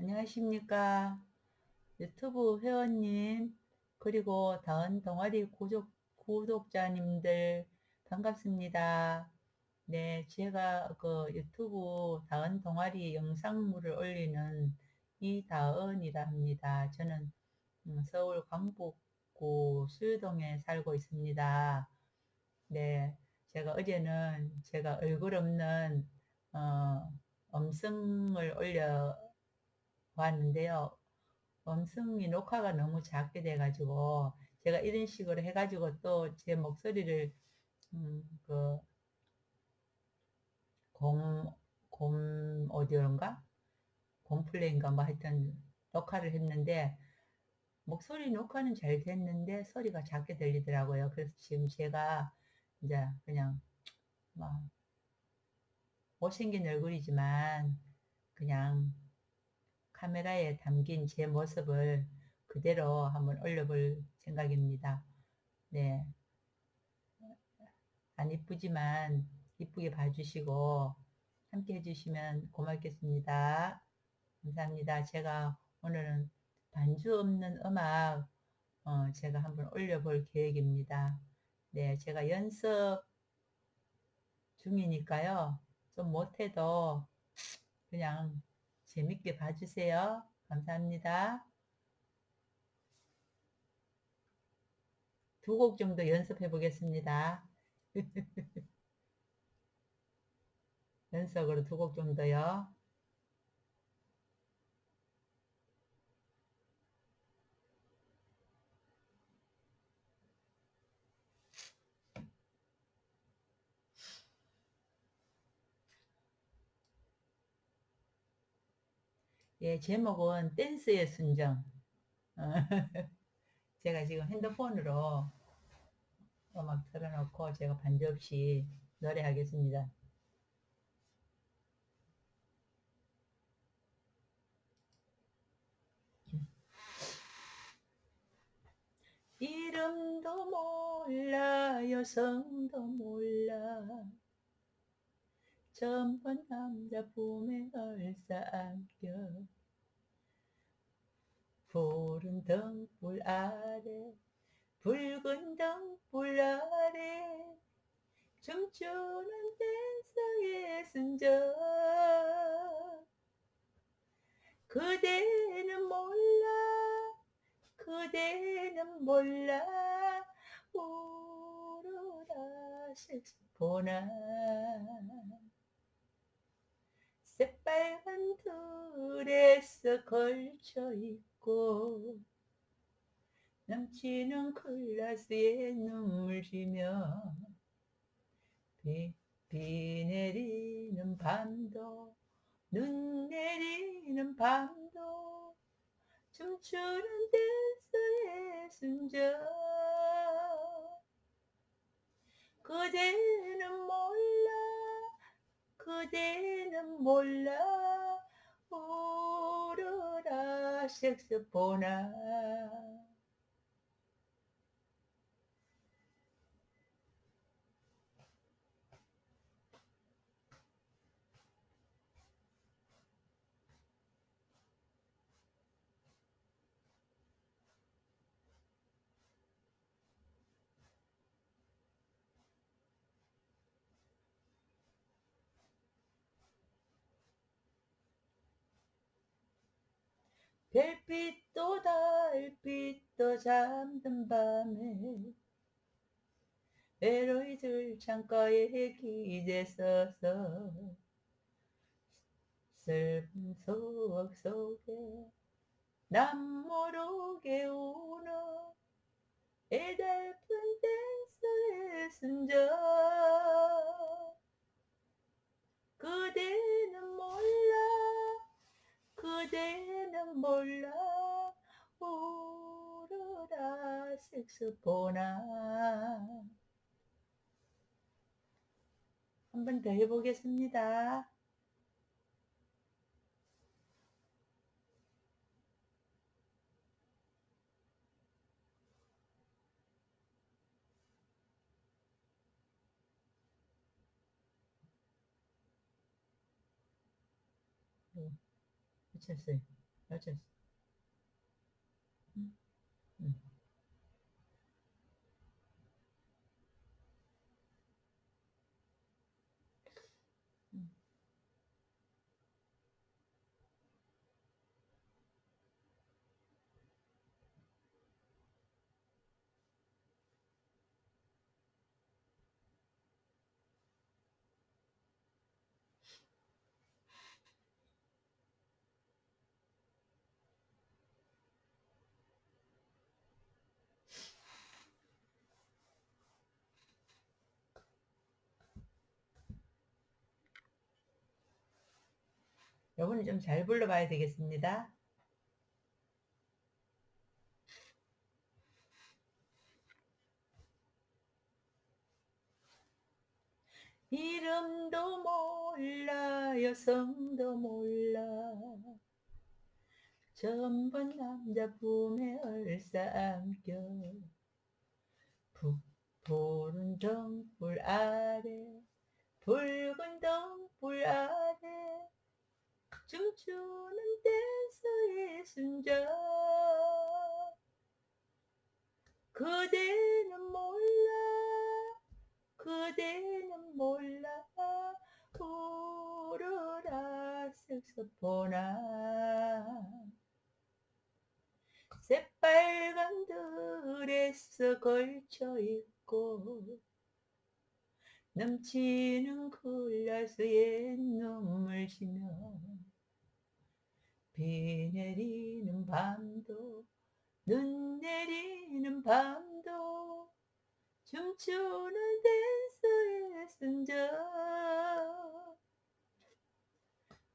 안녕하십니까. 유튜브 회원님, 그리고 다은 동아리 구독, 구독자님들 반갑습니다. 네, 제가 그 유튜브 다은 동아리 영상물을 올리는 이다은이라 합니다. 저는 음, 서울 광복구 수유동에 살고 있습니다. 네, 제가 어제는 제가 얼굴 없는 어, 음성을 올려 왔는데요. 음성이 녹화가 너무 작게 돼가지고 제가 이런 식으로 해가지고 또 제 목소리를 음, 그 곰, 곰 오디오인가? 곰플레인가 뭐 하여튼 녹화를 했는데 목소리 녹화는 잘 됐는데 소리가 작게 들리더라고요. 그래서 지금 제가 이제 그냥 뭐 못생긴 얼굴이지만 그냥 카메라에 담긴 제 모습을 그대로 한번 올려볼 생각입니다. 네. 안 이쁘지만 이쁘게 봐주시고 함께 해주시면 고맙겠습니다. 감사합니다. 제가 오늘은 반주 없는 음악 어, 제가 한번 올려볼 계획입니다. 네, 제가 연습 중이니까요. 좀 못해도 그냥 재밌게 봐주세요. 감사합니다. 두곡 정도 연습해 보겠습니다. 연속으로 두곡 정도요. 예, 제목은 댄스의 순정. 어, 제가 지금 핸드폰으로 음악 틀어놓고 제가 반주 없이 노래하겠습니다. 이름도 몰라 여성도 몰라 전번 남자 품에 얼싸 안겨 푸른 등불 아래 붉은 등불 아래 춤추는 댄서의 순정 그대는 몰라 그대는 몰라 오로라 색소포나. 새빨간 드레스 걸쳐 입고 넘치는 클라스에 눈물 지며 비, 비 내리는 밤도 눈 내리는 밤도 춤추는 댄스의 순정 그대는 몰라 그대는 몰라 오로라 색소포나 별빛도 달빛도 잠든 밤에 외로이 들 창가에 기대 서서 슬픈 소억 속에 남 모르게 우는 애달픈 댄스의 순정 그대는 몰라 그대는 몰라 오로라 색소포나 한 번 더 해보겠습니다. 네, 미쳤어요. 어쩔 요거는 좀잘 불러봐야 되겠습니다. 이름도 몰라 여성도 몰라. 전부 남자 품에 얼싸안겨. 푸른 등불 아래 붉은 등불 아래 춤추는 댄서의 순정. 그대는 몰라 그대는 몰라. 울어라 색소폰아 새빨간 드레스 걸쳐 있고 넘치는 글라스에 눈물 지며 비 내리는 밤도 눈 내리는 밤도 춤추는 댄서의 순정.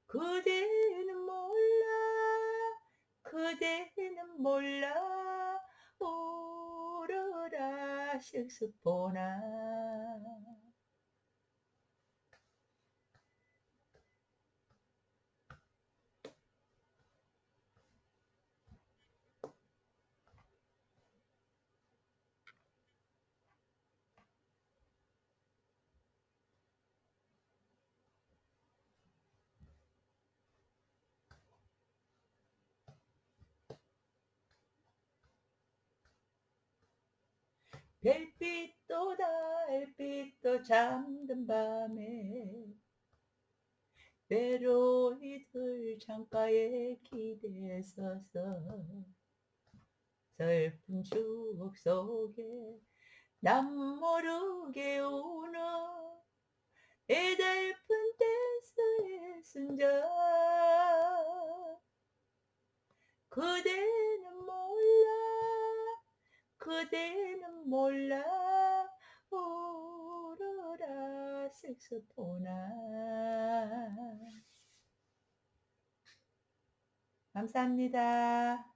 그대는 몰라 그대는 몰라. 울어라 색소폰아 별빛도 달빛도 잠든 밤에 외로이들 창가에 기대 서서 슬픈 추억 속에 남 모르게 우는 애달픈 댄스의 순정 그대는 몰라 그대는 몰라 울어라 색소폰아 감사합니다.